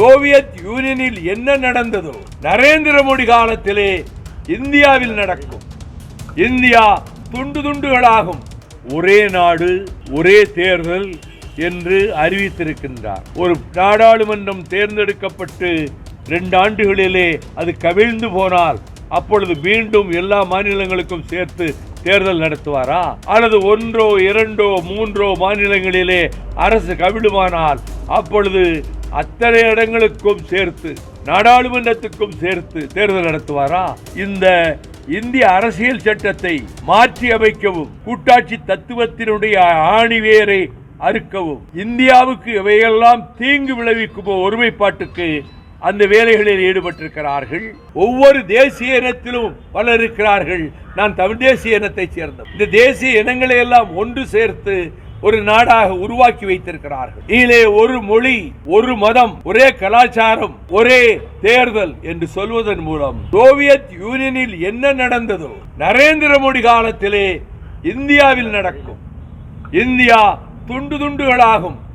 Soviet யூனியனில் என்ன நடந்ததோ நரேந்திர மோடி காலத்திலே இந்தியாவில் நடக்கும். இந்தியா துண்டு துண்டுகளாகும். ஒரே நாடு ஒரே தேர்தல் என்று அறிவித்திருக்கின்றார். ஒரு நாடாளுமன்றம் தேர்ந்தெடுக்கப்பட்டு ரெண்டு ஆண்டுகளிலே அது கவிழ்ந்து போனால் அப்பொழுது மீண்டும் எல்லா மாநிலங்களுக்கும் சேர்த்து தேர்தல் நடத்துவாரா? அல்லது ஒன்றோ இரண்டோ மூன்றோ மாநிலங்களிலே அரசு கவிழுமானால் அப்பொழுது அத்தனை இடங்களுக்கும் சேர்த்து நாடாளுமன்றத்துக்கும் சேர்த்து தேர்தல் நடத்துவாரா? இந்த இந்திய அரசியல் சட்டத்தை மாற்றி அமைக்கவும் கூட்டாட்சி தத்துவத்தினுடைய ஆணிவேரை அறுக்கவும் இந்தியாவுக்கு இவையெல்லாம் தீங்கு விளைவிக்கும் ஒருமைப்பாட்டுக்கு அந்த வேலைகளில் ஈடுபட்டிருக்கிறார்கள். ஒவ்வொரு தேசிய இனத்திலும் பலர் இருக்கிறார்கள் நான் தமிழ் தேசிய இனத்தைச் சேர்ந்தவன். இந்த தேசிய இனங்களை எல்லாம் ஒன்று சேர்த்து ஒரு நாடாக உருவாக்கி வைத்திருக்கிறார்கள். இதிலே ஒரு மொழி ஒரு மதம் ஒரே கலாச்சாரம் ஒரே தேர்தல் என்று சொல்வதன் மூலம் சோவியத் யூனியனில் என்ன நடந்ததோ நரேந்திர மோடி காலத்திலே இந்தியாவில் நடக்கும். இந்தியா துண்டு துண்டுகளாகும்.